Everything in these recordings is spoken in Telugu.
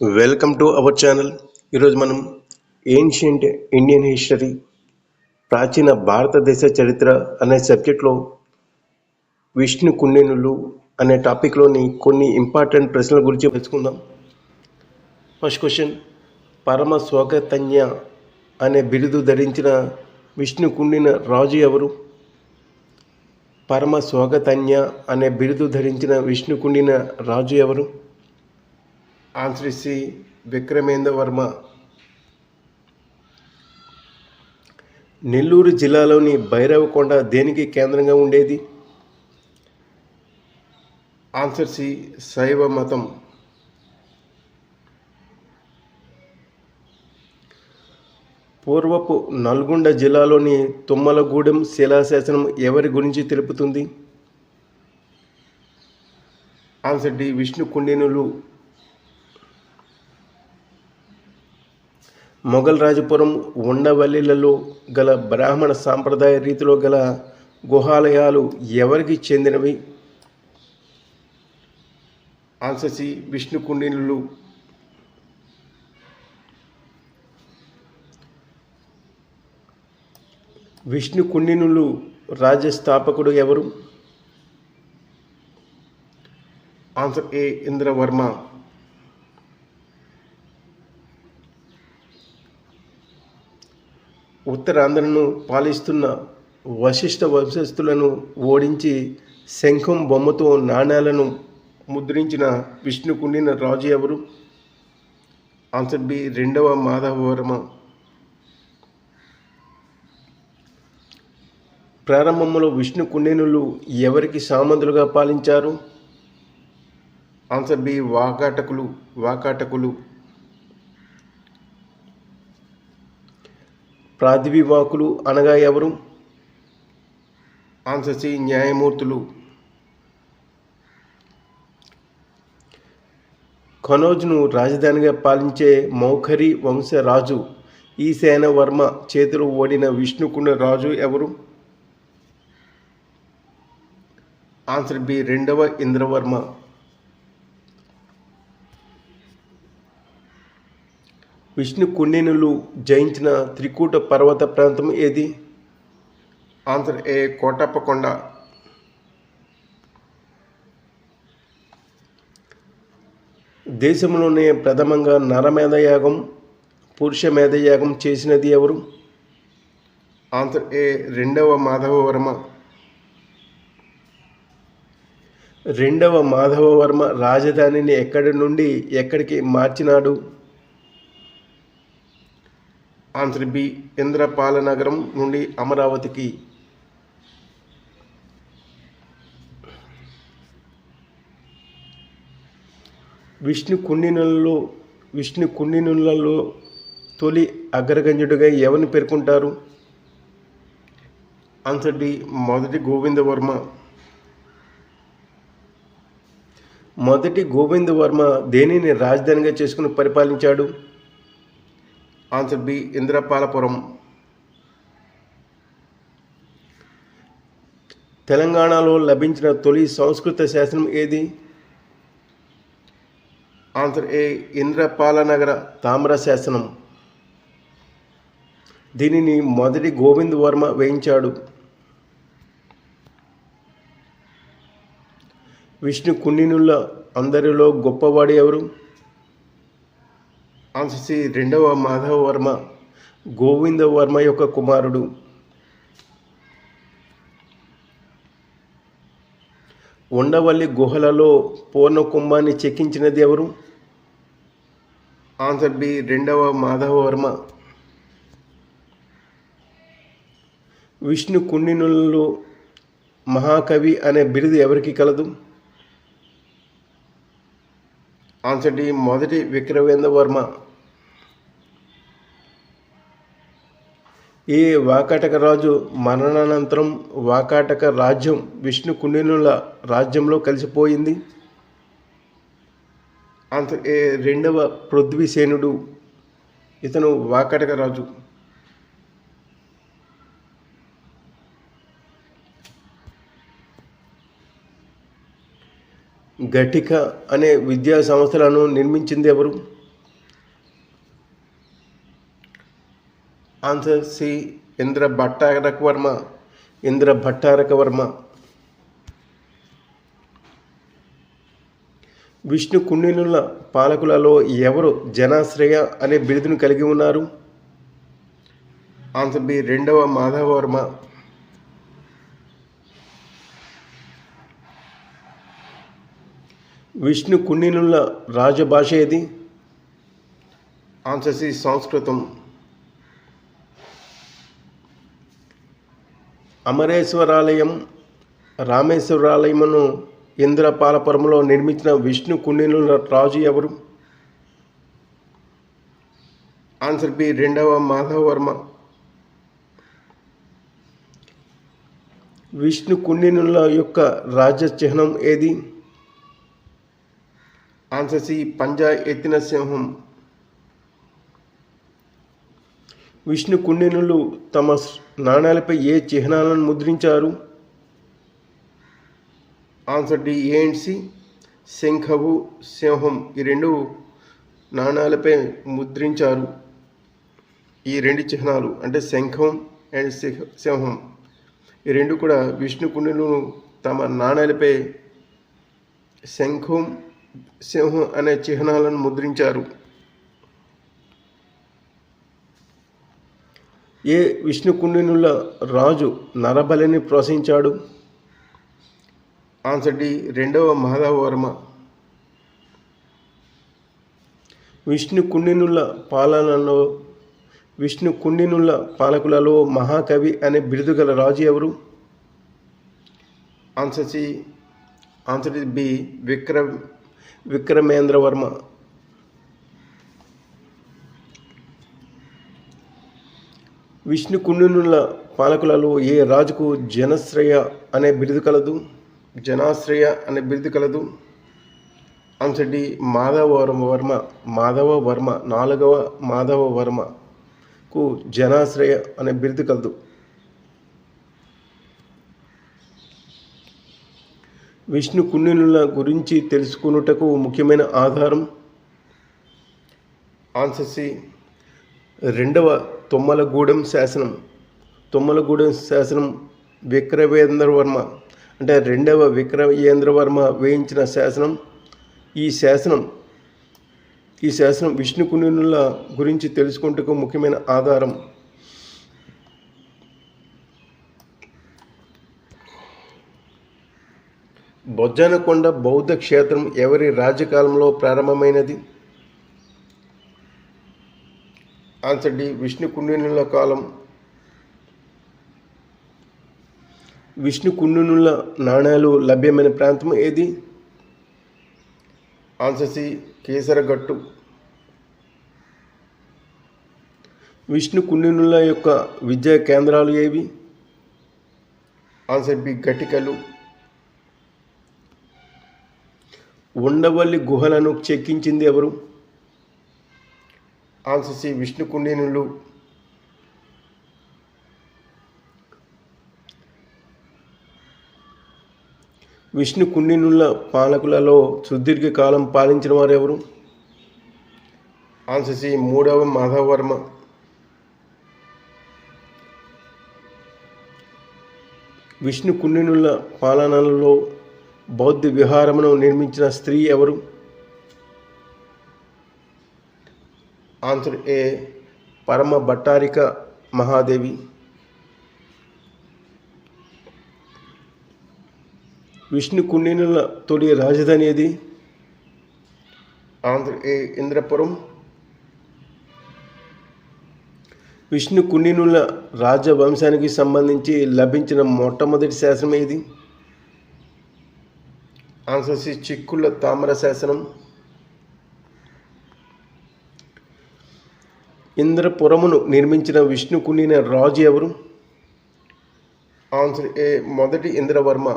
Welcome to our channel. ఈరోజు మనం ఏన్షియంట్ ఇండియన్ హిస్టరీ ప్రాచీన భారతదేశ చరిత్ర అనే సబ్జెక్ట్లో విష్ణు కుండేనులు అనే టాపిక్లోని కొన్ని ఇంపార్టెంట్ ప్రశ్నల గురించి తెలుసుకుందాం. ఫస్ట్ క్వశ్చన్ పరమ స్వాగతన్య అనే బిరుదు ధరించిన విష్ణు కుండిన రాజు ఎవరు? పరమ స్వాగతన్య అనే బిరుదు ధరించిన విష్ణు కుండిన రాజు ఎవరు? Answer C. విక్రమేంద్ర వర్మ నెల్లూరు జిల్లాలోని భైరవకొండ దేనికి కేంద్రంగా ఉండేది? ఆన్సర్ సి. శైవ మతం పూర్వపు నల్గొండ జిల్లాలోని తుమ్మలగూడెం శిలాశాసనం ఎవరి గురించి తెలుపుతుంది? Answer D. విష్ణు కుండినులు మొఘల్ రాజపురం ఉండవల్లిలలో గల బ్రాహ్మణ సాంప్రదాయ రీతిలో గల గుహాలయాలు ఎవరికి చెందినవి? ఆన్ససి విష్ణు కుండినులు. విష్ణు కుండినులు రాజ్యస్థాపకుడు ఎవరు? Answer A. ఇంద్రవర్మ. ఉత్తరాంధ్రను పాలిస్తున్న వశిష్ఠ వంశస్థులను ఓడించి శంఖం బొమ్మతో నాణ్యాలను ముద్రించిన విష్ణు కుండిన రాజు ఎవరు? ఆన్సర్ బి రెండవ మాధవవర్మ. ప్రారంభంలో విష్ణు కుండినులు ఎవరికి సామంతులుగా పాలించారు? Answer B వాకాటకులు వాకాటకులు. ప్రాతిభివాకులు అనగా ఎవరు? ఆన్సర్ సి న్యాయమూర్తులు. కనోజ్ను రాజధానిగా పాలించే మౌఖరి వంశరాజు ఈశాన వర్మ చేతులు ఓడిన విష్ణుకుండ రాజు ఎవరు? ఆన్సర్ బి రెండవ ఇంద్రవర్మ. విష్ణు కుండినులు జయించిన త్రికూట పర్వత ప్రాంతం ఏది? Answer A Kotappakonda. దేశంలోనే ప్రథమంగా నరమేధయాగం పురుష మేధయాగం చేసినది ఎవరు? ఆన్సర్ ఏ రెండవ మాధవవర్మ. రెండవ మాధవవర్మ రాజధానిని ఎక్కడి నుండి ఎక్కడికి మార్చినాడు? ఆన్సర్ బి ఇంద్రపాలనగరం నుండి అమరావతికి. విష్ణు కుండినులలో విష్ణు కుండినులలో తొలి అగ్రగణ్యుడిగా ఎవరిని పేర్కొంటారు? ఆన్సర్ డి మొదటి గోవిందవర్మ మొదటి గోవిందవర్మ దేనిని రాజధానిగా చేసుకుని పరిపాలించాడు? Answer B Indrapalapuram. తెలంగాణలో లభించిన తొలి సంస్కృత శాసనం ఏది? ఆన్సర్ ఏ ఇంద్రపాలనగర తామ్ర శాసనం. దీనిని మొదటి గోవింద్ వర్మ వేయించాడు. విష్ణు కుండినుల అందరిలో గొప్పవాడు ఎవరు? ఆన్సర్ సి రెండవ మాధవ వర్మ గోవింద వర్మ యొక్క కుమారుడు. ఉండవల్లి గుహలలో పూర్ణ కుంభాన్ని చెక్కించినది ఎవరు? ఆన్సర్ బి రెండవ మాధవ వర్మ విష్ణు కుండినులలో మహాకవి అనే బిరుదు ఎవరికి కలదు? ఆన్సర్ డి మొదటి విక్రవేంద్ర వర్మ ఈ వాకాటక రాజు మరణానంతరం వాకాటక రాజ్యం విష్ణు కుండినుల రాజ్యంలో కలిసిపోయింది. అంత రెండవ పృథ్వీసేనుడు ఇతను వాకాటక రాజు. ఘటిక అనే విద్యా సంస్థలను నిర్మించింది ఎవరు? Answer C Indra Bhattaraka Varma. Indra Bhattaraka Varma. Vishnu కుండినుల పాలకులలో ఎవరు జనాశ్రయ అనే బిరుదును కలిగి ఉన్నారు? ఆన్సర్ బి రెండవ మాధవవర్మ విష్ణు కుండినుల రాజభాష ఏది? ఆన్సర్ సి సంస్కృతం. అమరేశ్వరాలయం రామేశ్వరాలయమును ఇంద్రపాలపురంలో నిర్మించిన విష్ణు కుండినుల రాజు ఎవరు? ఆన్సర్ బి రెండవ మాధవవర్మ. విష్ణు కుండినుల యొక్క రాజచిహ్నం ఏది? ఆన్సర్ సి పంజా ఎత్తిన సింహం. విష్ణు కుండినులు తమ నాణాలపై ఏ చిహ్నాలను ముద్రించారు? Answer D A and C. శంఖవు సింహం ఈ రెండు నాణాలపై ముద్రించారు. ఈ రెండు చిహ్నాలు అంటే శంఖం అండ్ సింహం ఈ రెండు కూడా విష్ణు కుండినులు తమ నాణాలపై శంఖం సింహం అనే చిహ్నాలను ముద్రించారు. ఏ విష్ణుకుండినుల రాజు నరబలిని ప్రోత్సహించాడు ఆన్సర్ డి రెండవ మాధవవర్మ విష్ణు కుండినుల పాలనలో విష్ణు కుండినుల పాలకులలో మహాకవి అనే బిరుదు గల రాజు ఎవరు? Answer C answer B Vikram Vikramendravarma. Vishnu కుండునుల పాలకులలో ఏ రాజుకు జనశ్రయ అనే బిరుదు కలదు? జనాశ్రయ అనే బిరుదు కలదు? Answer D Madhava Varma. Varma Madhava Varma నాలుగవ మాధవ వర్మకు జనాశ్రయ అనే బిరుదు కలదు. విష్ణు కుండినుల గురించి తెలుసుకున్నటకు ముఖ్యమైన ఆధారం? ఆన్సర్ సి రెండవ తుమ్మలగూడెం శాసనం తుమ్మలగూడెం శాసనం విక్రవేంద్రవర్మ అంటే రెండవ విక్రయేంద్రవర్మ వేయించిన శాసనం. ఈ శాసనం ఈ శాసనం విష్ణుకునుల గురించి తెలుసుకుంటకు ముఖ్యమైన ఆధారం. బొజ్జనకొండ బౌద్ధ క్షేత్రం ఎవరి రాజకాలంలో ప్రారంభమైనది? ఆన్సర్ డి విష్ణు కుండినుల కాలం. విష్ణు కుండినుల నాణ్యాలు లభ్యమైన ప్రాంతం ఏది? Answer C Kesaragattu. విష్ణు కుండినుల యొక్క విద్యా కేంద్రాలు ఏవి? ఆన్సర్ బి గటికలు. ఉండవల్లి గుహలను చెక్కించింది ఎవరు? ఆన్సర్ విష్ణు కుండినులు విష్ణు కుండినుల పాలకులలో సుదీర్ఘ కాలం పాలించిన వారు ఎవరు ఆన్సర్ మూడవ మాధవవర్మ. విష్ణు కుండినుల పాలనలో బౌద్ధ విహారమును నిర్మించిన స్త్రీ ఎవరు? ఆన్సర్ ఏ పరమ భట్టారిక మహాదేవి. విష్ణు కుండినుల తొలి రాజధాని ఏది? ఆంధ్ర ఏ ఇంద్రపురం? విష్ణు కుండినుల రాజవంశానికి సంబంధించి లభించిన మొట్టమొదటి శాసనం ఏది? ఆన్సర్ సి చిక్కుల తామర శాసనం. ఇంద్రపురమును నిర్మించిన విష్ణు కుండిన రాజు ఎవరు? ఆన్సర్ ఏ మొదటి ఇంద్రవర్మ.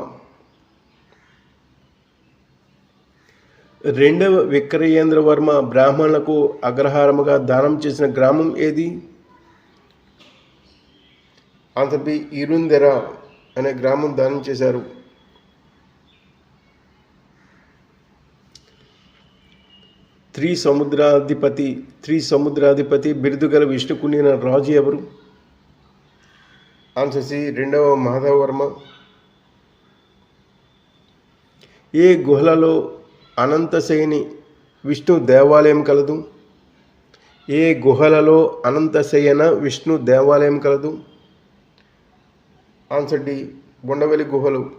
రెండవ విక్రయేంద్రవర్మ బ్రాహ్మణులకు అగ్రహారముగా దానం చేసిన గ్రామం ఏది? ఆన్సర్ బి ఇరుందెర అనే గ్రామం దానం చేశారు. త్రి సముద్రాధిపతి త్రి సముద్రాధిపతి బిరుదు గల విష్ణు కుండిన రాజు ఎవరు? ఆన్సర్ సి రెండవ మాధవవర్మ. ఏ గుహలలో అనంతశయని విష్ణు దేవాలయం కలదు? ఏ గుహలలో అనంతశయన విష్ణు దేవాలయం కలదు? ఆన్సర్ డి బొండవెలి గుహలు.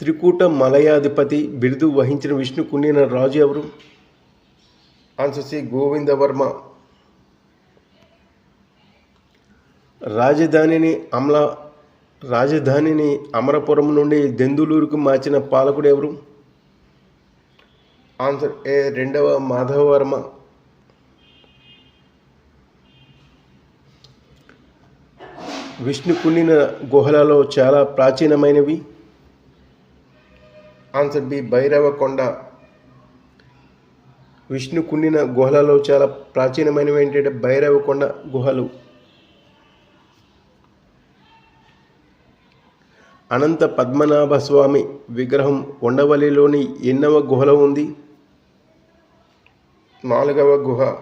త్రికూట మలయాధిపతి బిరుదు వహించిన విష్ణు కుండిన రాజు ఎవరు? ఆన్సర్ సి గోవిందవర్మ రాజధానిని అమల రాజధానిని అమరపురం నుండి దెందులూరుకు మార్చిన పాలకుడు ఎవరు? ఆన్సర్ ఏ రెండవ మాధవవర్మ. విష్ణు కుండిన గుహలలో చాలా ప్రాచీనమైనవి. ఆన్సర్ బి భైరవ కొండ విష్ణు కుండిన గుహలలో చాలా ప్రాచీనమైనవి ఏంటంటే భైరవకొండ గుహలు. అనంత పద్మనాభ స్వామి విగ్రహం ఉండవల్లిలోని ఎన్నవ గుహలో ఉంది. నాలుగవ గుహ.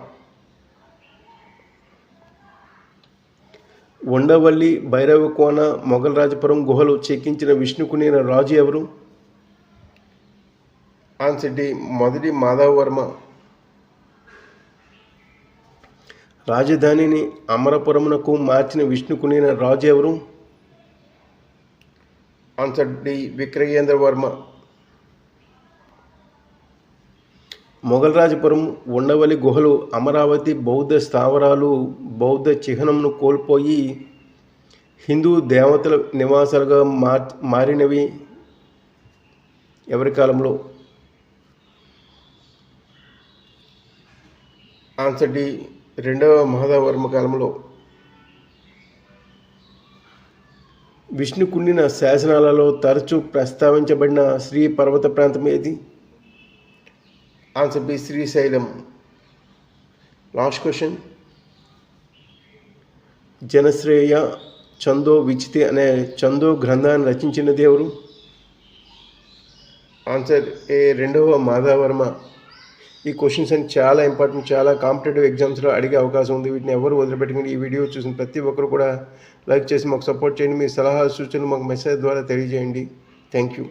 ఉండవల్లి భైరవకోన మొగలరాజపురం గుహలు చెక్కించిన విష్ణుకునిన రాజు ఎవరు? ఆన్సర్ డి మొదటి మాధవవర్మ రాజధానిని అమరపురమునకు మార్చిన విష్ణుకునిన రాజు ఎవరు? Answer D Vikramendra Varma. మొఘలరాజపురం Undavalli గుహలు అమరావతి బౌద్ధ స్థావరాలు బౌద్ధ చిహ్నంను కోల్పోయి హిందూ దేవతల నివాసాలుగా మార్ మారినవి ఎవరి కాలంలో? ఆన్సర్ డి రెండవ మహాదేవర్మ కాలంలో విష్ణు కుండిన శాసనాలలో తరచూ ప్రస్తావించబడిన శ్రీ పర్వత ప్రాంతం ఏది? Answer B Srisailam. Last question. Janashraya Chando Vichiti అనే చందో గ్రంథాన్ని రచించిన దేవుడు ఆన్సర్ ఏ రెండవ మాధవర్మ ఈ క్వశ్చన్స్ అని చాలా ఇంపార్టెంట్ చాలా కాంపిటేటివ్ ఎగ్జామ్స్లో అడిగే అవకాశం ఉంది. వీటిని ఎవరు వదిలిపెట్టుకుని ఈ వీడియో చూసిన ప్రతి ఒక్కరు కూడా లైక్ చేసి మాకు సపోర్ట్ చేయండి. మీ సలహా సూచనలు మాకు మెసేజ్ ద్వారా తెలియజేయండి. Thank you